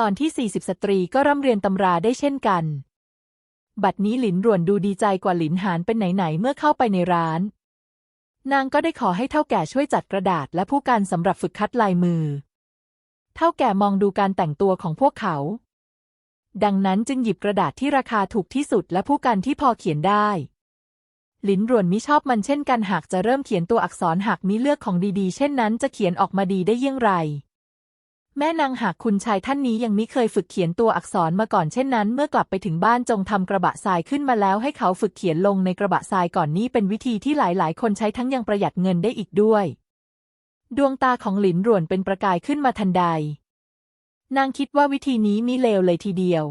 ตอนที่ 40 สตรีก็ร่ำเรียนตำราได้เช่นกัน บัดนี้หลินรวนดูดีใจกว่าหลินหานเป็นไหนๆเมื่อเข้าไปในร้าน นางก็ได้ขอให้เท่าแก่ช่วยจัดกระดาษและผู้กันสำหรับฝึกคัดลายมือ เท่าแก่มองดูการแต่งตัวของพวกเขา ดังนั้นจึงหยิบกระดาษที่ราคาถูกที่สุดและผู้กันที่พอเขียนได้ หลินรวนมิชอบมันเช่นกันหากจะเริ่มเขียนตัวอักษรหากมิเลือกของดีๆ เช่นนั้นจะเขียนออกมาดีได้เยี่ยงไร แม่นางหากคุณชายท่านนี้ยังมิเคยฝึกเขียนตัวอักษรมาก่อนเช่นนั้น เมื่อกลับไปถึงบ้านจงทำกระบะทรายขึ้นมาแล้วให้เขาฝึกเขียนลงในกระบะทรายก่อนนี้เป็นวิธีที่หลายๆ คนใช้ทั้งยังประหยัดเงินได้อีกด้วย ดวงตาของหลินรวนเป็นประกายขึ้นมาทันใด นางคิดว่าวิธีนี้มิเลวเลยทีเดียว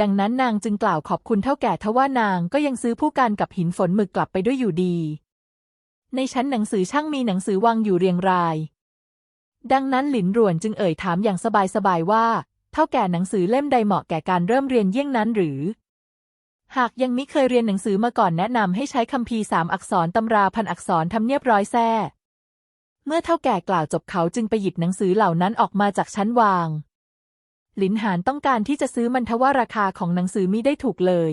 ดังนั้นนางจึงกล่าวขอบคุณเท่าแก่ทว่านางก็ยังซื้อผู้การกับหินฝนหมึกกลับไปด้วยอยู่ดี ในชั้นหนังสือช่างมีหนังสือวางอยู่เรียงราย ดังนั้นหลินรวนจึงเอ่ยถามอย่างสบายๆว่าเท่าแก่หนังสือเล่มใดเหมาะแก่การเริ่มเรียนเยี่ยงนั้นหรือ หากยังมิเคยเรียนหนังสือมาก่อนแนะนำให้ใช้คัมภีสามอักษรตำราพันอักษรทำเนียบร้อยแท้เมื่อเท่าแก่กล่าวจบเขาจึงไปหยิบหนังสือเหล่านั้นออกมาจากชั้นวาง หลินหานต้องการที่จะซื้อมันทว่าราคาของหนังสือมิได้ถูกเลย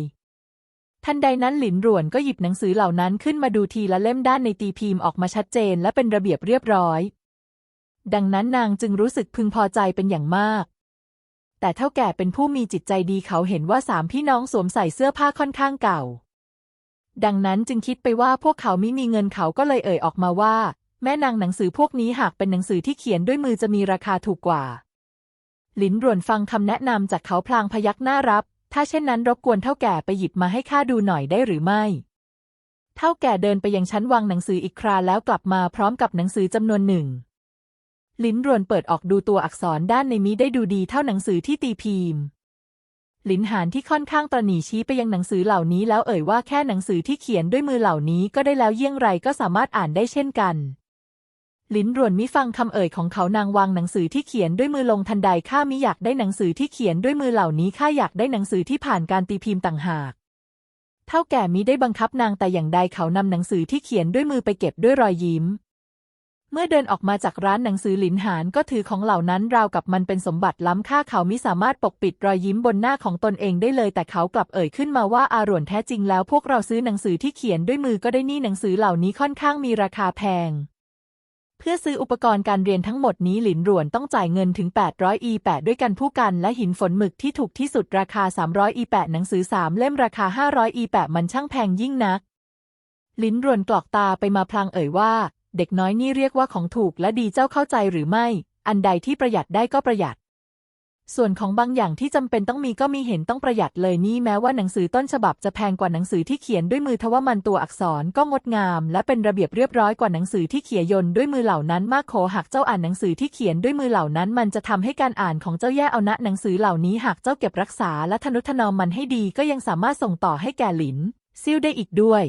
ทันใดนั้นหลินหรวนก็หยิบหนังสือเหล่านั้นขึ้นมาดูทีละเล่มด้านในตีพิมพ์ออกมาชัดเจนและเป็นระเบียบเรียบร้อย ดังนั้นนางจึงรู้สึกพึงพอใจเป็นอย่างมาก แต่เท่าแก่เป็นผู้มีจิตใจดีเขาเห็นว่าสามพี่น้องสวมใส่เสื้อผ้าค่อนข้างเก่า ดังนั้นจึงคิดไปว่าพวกเขาไม่มีเงินเขาก็เลยเอ่ยออกมาว่า แม่นางหนังสือพวกนี้หากเป็นหนังสือที่เขียนด้วยมือจะมีราคาถูกกว่า หลินรวนฟังคำแนะนำจากเขาพลางพยักหน้ารับ ถ้าเช่นนั้นรบกวนเท่าแก่ไปหยิบมาให้ข้าดูหน่อยได้หรือไม่เท่าแก่เดินไปยังชั้นวางหนังสืออีกคราแล้วกลับมาพร้อมกับหนังสือจำนวนหนึ่ง ลิ้นรวนเปิดออกดูตัวอักษรด้านในมิได้ดูดีเท่าหนังสือที่ตีพิมพ์ลินหานที่ค่อนข้างตระหนี่ชี้ไปยังหนังสือเหล่านี้แล้วเอ่ยว่าแค่หนังสือที่เขียนด้วยมือเหล่านี้ก็ได้แล้วเยี่ยงไรก็สามารถอ่านได้เช่นกัน ลิ้นรวนมิฟังคำเอ่ยของเขานางวางหนังสือที่เขียนด้วยมือลงทันใดข้ามิอยากได้หนังสือที่เขียนด้วยมือเหล่านี้ข้าอยากได้หนังสือที่ผ่านการตีพิมพ์ต่างหาก เท่าแก่มิได้บังคับนางแต่อย่างใดเขานำหนังสือที่เขียนด้วยมือไปเก็บด้วยรอยยิ้ม เมื่อเดินออกมาจากร้านหนังสือหลินหานก็ถือของเหล่านั้นราวกับมันเป็นสมบัติล้ำค่าเขามิสามารถปกปิดรอยยิ้มบนหน้าของตนเองได้เลย แต่เขากลับเอ่ยขึ้นมาว่าอารวนแท้จริงแล้วพวกเราซื้อหนังสือที่เขียนด้วยมือก็ได้นี่หนังสือเหล่านี้ค่อนข้างมีราคาแพง เพื่อซื้ออุปกรณ์การเรียนทั้งหมดนี้หลินรวนต้องจ่ายเงินถึง 800 อีแปดด้วยกันผู้กันและหินฝนหมึกที่ถูกที่สุดราคา 300 อีแปดหนังสือสามเล่มราคา 500 อีแปดมันช่างแพงยิ่งนักลิ้นรวนกรอกตาไปมาพลางเอ่ยว่า เด็กน้อยนี่เรียกว่าของถูกและดีเจ้าเข้าใจหรือไม่ อันใดที่ประหยัดได้ก็ประหยัด ส่วนของบางอย่างที่จำเป็นต้องมีก็มีเห็นต้องประหยัดเลยนี่แม้ว่าหนังสือต้นฉบับจะแพงกว่าหนังสือที่เขียนด้วยมือทว่ามันตัวอักษรก็งดงาม และเป็นระเบียบเรียบร้อยกว่าหนังสือที่เขียนยนด้วยมือเหล่านั้น มากโขหากเจ้าอ่านหนังสือที่เขียนด้วยมือเหล่านั้น มันจะทำให้การอ่านของเจ้าแย่เอานะหนังสือเหล่านี้หากเจ้าเก็บรักษาและทนุถนอมมันให้ดีก็ยังสามารถส่งต่อให้แก่หลินซิ่วได้อีกด้วย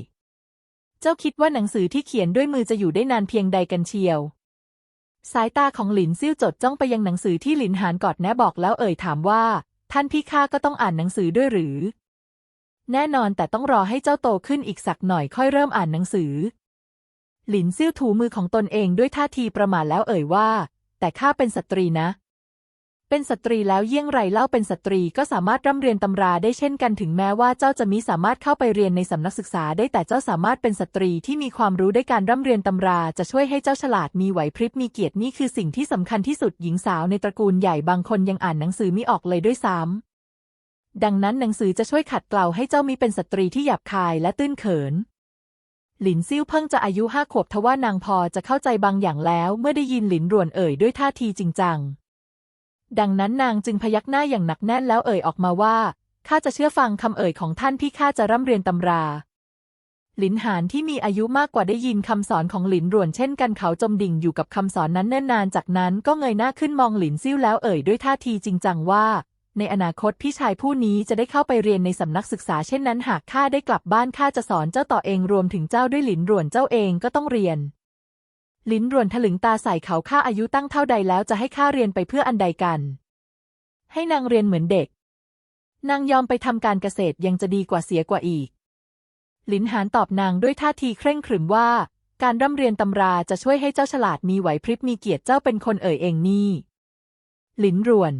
เจ้าคิดว่าหนังสือที่เขียนด้วยมือจะอยู่ได้นานเพียงใดกันเชียว สายตาของหลินซิ่วจดจ้องไปยังหนังสือที่หลินหานกอดแนะบอกแล้วเอ่ยถามว่า ท่านพี่ข้าก็ต้องอ่านหนังสือด้วยหรือ แน่นอนแต่ต้องรอให้เจ้าโตขึ้นอีกสักหน่อยค่อยเริ่มอ่านหนังสือ หลินซิ่วถูมือของตนเองด้วยท่าทีประมาทแล้วเอ่ยว่า แต่ข้าเป็นสตรีนะ เป็นสตรีแล้วเยี่ยงไรเล่าเป็นสตรีก็สามารถร่ำเรียนตำราได้เช่นกันถึงแม้ว่าเจ้าจะมิสามารถเข้าไปเรียนในสำนักศึกษาได้แต่เจ้าสามารถเป็นสตรีที่มีความรู้ได้การร่ำเรียนตำราจะช่วยให้เจ้าฉลาดมีไหวพริบมีเกียรตินี่คือสิ่งที่สำคัญที่สุดหญิงสาวในตระกูลใหญ่บางคนยังอ่านหนังสือมิออกเลยด้วยซ้ำดังนั้นหนังสือจะช่วยขัดเกลาให้เจ้ามีเป็นสตรีที่หยาบคายและตื้นเขินหลินซิ่วเพิ่งจะอายุห้าขวบทว่านางพอจะเข้าใจบางอย่างแล้ว เมื่อได้ยินหลินรวนเอ่ยด้วยท่าทีจริงจัง ดังนั้นนางจึงพยักหน้าอย่างหนักแน่นแล้วเอ่ยออกมาว่าข้าจะเชื่อฟังคำเอ่ยของท่านพี่ข้าจะร่ำเรียนตำรา หลินหานที่มีอายุมากกว่าได้ยินคำสอนของหลินร่วนเช่นกันเขาจมดิ่งอยู่กับคำสอนนั้นเนิ่นนานจากนั้นก็เงยหน้าขึ้นมองหลินซิ่วแล้วเอ่ยด้วยท่าทีจริงจังว่า ในอนาคตพี่ชายผู้นี้จะได้เข้าไปเรียนในสำนักศึกษาเช่นนั้นหากข้าได้กลับบ้านข้าจะสอนเจ้าต่อเองรวมถึงเจ้าด้วยหลินร่วนเจ้าเองก็ต้องเรียน ลิ้นรวนถลึงตาใส่เขาข้าอายุตั้งเท่าใดแล้วจะให้ข้าเรียนไปเพื่ออันใดกัน ให้นางเรียนเหมือนเด็ก นางยอมไปทำการเกษตรยังจะดีกว่าเสียกว่าอีก ลินหานตอบนางด้วยท่าทีเคร่งขรึมว่า การร่ำเรียนตำราจะช่วยให้เจ้าฉลาดมีไหวพริบมีเกียรติเจ้าเป็นคนเอ่ยเองนี่ลินรวน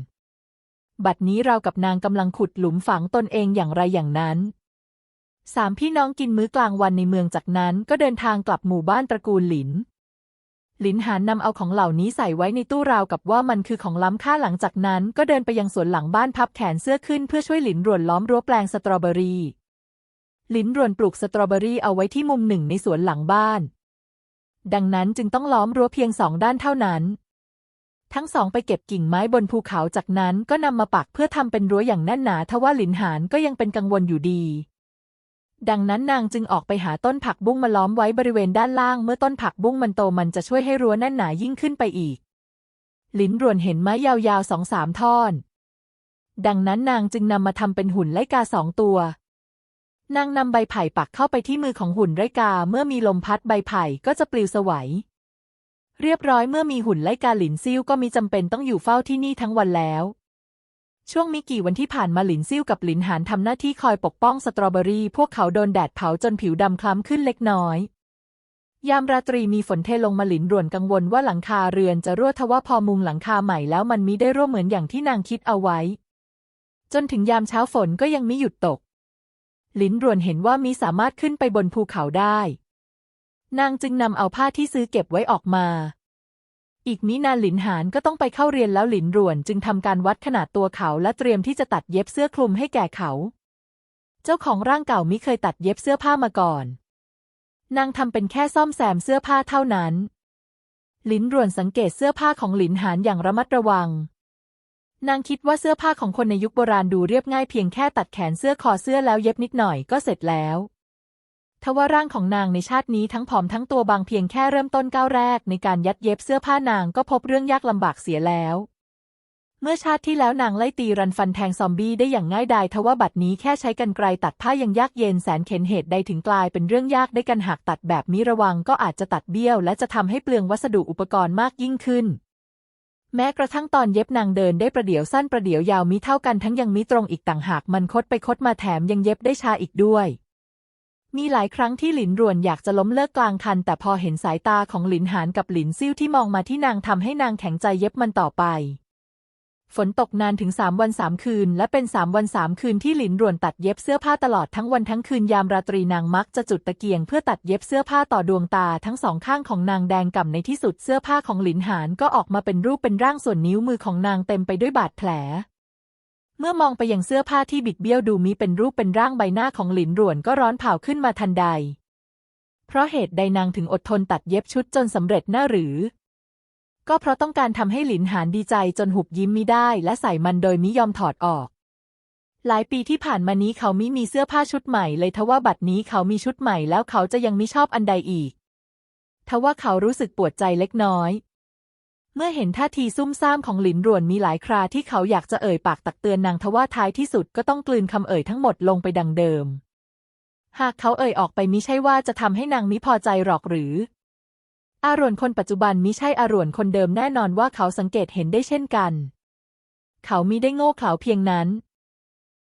บัดนี้เรากับนางกำลังขุดหลุมฝังตนเองอย่างไรอย่างนั้นสามพี่น้องกินมื้อกลางวันในเมืองจากนั้นก็เดินทางกลับหมู่บ้านตระกูลหลิน หลินหานนำเอาของเหล่านี้ใส่ไว้ในตู้ราวกับว่ามันคือของล้ำค่าหลังจากนั้น ก็เดินไปยังสวนหลังบ้านพับแขนเสื้อขึ้นเพื่อช่วยหลินรวนล้อมรั้วแปลงสตรอเบอรี่ หลินรวนปลูกสตรอเบอรี่เอาไว้ที่มุมหนึ่งในสวนหลังบ้าน ดังนั้นจึงต้องล้อมรั้วเพียงสองด้านเท่านั้น ทั้งสองไปเก็บกิ่งไม้บนภูเขาจากนั้นก็นำมาปักเพื่อทำเป็นรั้วอย่างแน่นหนาทว่าหลินหานก็ยังเป็นกังวลอยู่ดี ดังนั้นนางจึงออกไปหาต้นผักบุ้งมาล้อมไว้บริเวณด้านล่าง เมื่อต้นผักบุ้งมันโตมันจะช่วยให้รั้วแน่นหนายิ่งขึ้นไปอีกหลินรวนเห็นไม้ยาวๆสองสามท่อน ดังนั้นนางจึงนำมาทำเป็นหุ่นไลกาสองตัวนางนำใบไผ่ปักเข้าไปที่มือของหุ่นไลกาเมื่อมีลมพัดใบไผ่ก็จะปลิวสวัยเรียบร้อยเมื่อมีหุ่นไลกาหลินซิ่วก็มีจำเป็นต้องอยู่เฝ้าที่นี่ทั้งวันแล้ว ช่วงมิกี่วันที่ผ่านมาหลินซิ่วกับหลินหานทำหน้าที่คอยปกป้องสตรอเบอรี่ พวกเขาโดนแดดเผาจนผิวดำคล้ำขึ้นเล็กน้อย ยามราตรีมีฝนเทลงมาหลินรวนกังวลว่าหลังคาเรือนจะรั่วทว่าพอมุงหลังคาใหม่แล้วมันมิได้รั่วเหมือนอย่างที่นางคิดเอาไว้ จนถึงยามเช้าฝนก็ยังมิหยุดตก หลินรวนเห็นว่ามิสามารถขึ้นไปบนภูเขาได้ นางจึงนำเอาผ้าที่ซื้อเก็บไว้ออกมา อีกมินานหลินหานก็ต้องไปเข้าเรียนแล้วหลินรวนจึงทำการวัดขนาดตัวเขาและเตรียมที่จะตัดเย็บเสื้อคลุมให้แก่เขา เจ้าของร่างเก่ามิเคยตัดเย็บเสื้อผ้ามาก่อน นางทำเป็นแค่ซ่อมแซมเสื้อผ้าเท่านั้น หลินรวนสังเกตเสื้อผ้าของหลินหานอย่างระมัดระวัง นางคิดว่าเสื้อผ้าของคนในยุคโบราณดูเรียบง่ายเพียงแค่ตัดแขนเสื้อคอเสื้อแล้วเย็บนิดหน่อยก็เสร็จแล้ว ทว่าร่างของนางในชาตินี้ทั้งผอมทั้งตัวบางเพียงแค่เริ่มต้นก้าวแรกในการยัดเย็บเสื้อผ้านางก็พบเรื่องยากลำบากเสียแล้ว เมื่อชาติที่แล้วนางไล่ตีรันฟันแทงซอมบี้ได้อย่างง่ายดายทว่าบัดนี้แค่ใช้กรรไกรตัดผ้ายังยากเย็นแสนเข็นเหตุใดถึงกลายเป็นเรื่องยากได้กันหากตัดแบบมิระวังก็อาจจะตัดเบี้ยว และจะทำให้เปลืองวัสดุอุปกรณ์มากยิ่งขึ้นแม้กระทั่งตอนเย็บนางเดินได้ประเดี๋ยวสั้นประเดี๋ยวยาวมิเท่ากันทั้งยังมิตรงอีกต่างหากมันคดไปคดมาแถมยังเย็บได้ชาอีกด้วย มีหลายครั้งที่หลินรวนอยากจะล้มเลิกกลางคัน แต่พอเห็นสายตาของหลินหานกับหลินซิ่วที่มองมาที่นางทำให้นางแข็งใจเย็บมันต่อไป ฝนตกนานถึงสามวันสามคืน และเป็นสามวันสามคืนที่หลินรวนตัดเย็บเสื้อผ้าตลอดทั้งวันทั้งคืนยามราตรีนางมักจะจุดตะเกียงเพื่อตัดเย็บเสื้อผ้าต่อดวงตาทั้งสองข้างของนางแดงก่ำในที่สุดเสื้อผ้าของหลินหานก็ออกมาเป็นรูปเป็นร่างส่วนนิ้วมือของนางเต็มไปด้วยบาดแผล เมื่อมองไปยังเสื้อผ้าที่บิดเบี้ยวดูมีเป็นรูปเป็นร่างใบหน้าของหลินรวนก็ร้อนเผาขึ้นมาทันใด เพราะเหตุใดนางถึงอดทนตัดเย็บชุดจนสำเร็จน่าหรือ ก็เพราะต้องการทำให้หลินหานดีใจจนหุบยิ้มมิได้ และใส่มันโดยมิยอมถอดออก หลายปีที่ผ่านมานี้เขามิมีเสื้อผ้าชุดใหม่เลยทว่าบัดนี้เขามีชุดใหม่แล้วเขาจะยังมิชอบอันใดอีกทว่าเขารู้สึกปวดใจเล็กน้อย เมื่อเห็นท่าทีซุ่มซ่ามของหลินรวนมีหลายคราที่เขาอยากจะเอ่ยปากตักเตือนนางทว่าท้ายที่สุดก็ต้องกลืนคำเอ่ยทั้งหมดลงไปดังเดิม หากเขาเอ่ยออกไปมิใช่ว่าจะทำให้นางมิพอใจหรอกหรือ อารวนคนปัจจุบันมิใช่อารวนคนเดิมแน่นอนว่าเขาสังเกตเห็นได้เช่นกัน เขามิได้โง่เขลาเพียงนั้น